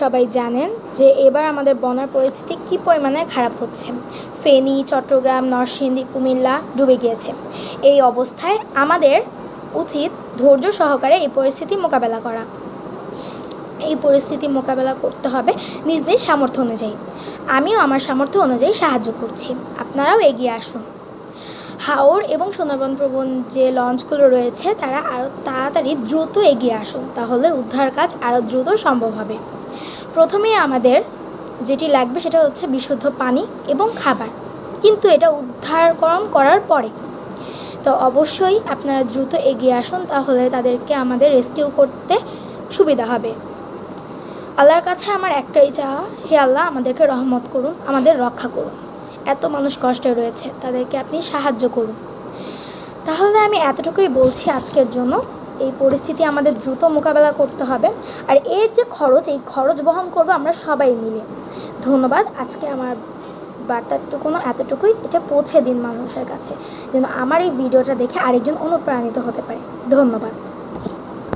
সবাই জানেন যে এবার আমাদের বন্যার পরিস্থিতি কী পরিমাণে খারাপ হচ্ছে। ফেনী, চট্টগ্রাম, নরসিংদী, কুমিল্লা ডুবে গিয়েছে। এই অবস্থায় আমাদের উচিত ধৈর্য সহকারে এই পরিস্থিতি মোকাবেলা করা। এই পরিস্থিতি মোকাবেলা করতে হবে নিজ নিজ সামর্থ্য অনুযায়ী। আমিও আমার সামর্থ্য অনুযায়ী সাহায্য করছি। আপনারাও এগিয়ে আসুন। হাওর এবং সুন্দরবন প্রবণ যে লঞ্চগুলো রয়েছে, তারা আরও তাড়াতাড়ি দ্রুত এগিয়ে আসুন, তাহলে উদ্ধার কাজ আরও দ্রুত সম্ভব হবে। প্রথমে আমাদের যেটি লাগবে সেটা হচ্ছে বিশুদ্ধ পানি এবং খাবার। কিন্তু এটা উদ্ধারকরণ করার পরে, তো অবশ্যই আপনারা দ্রুত এগিয়ে আসুন, তাহলে তাদেরকে আমাদের রেস্কিউ করতে সুবিধা হবে। আল্লাহর কাছে আমার একটাই চাওয়া, হে আল্লাহ আমাদেরকে রহমত করুন, আমাদের রক্ষা করুন। এত মানুষ কষ্টে রয়েছে, তাদেরকে আপনি সাহায্য করুন। তাহলে আমি এতটুকুই বলছি আজকের জন্য। এই পরিস্থিতি আমাদের দ্রুত মোকাবেলা করতে হবে আর এর যে খরচ, এই খরচ বহন করব আমরা সবাই মিলে। ধন্যবাদ। আজকে আমার বার্তাটুকুনো এতটুকুই। এটা পৌঁছে দিন মানুষের কাছে, যেন আমার এই ভিডিওটা দেখে আরেকজন অনুপ্রাণিত হতে পারে। ধন্যবাদ।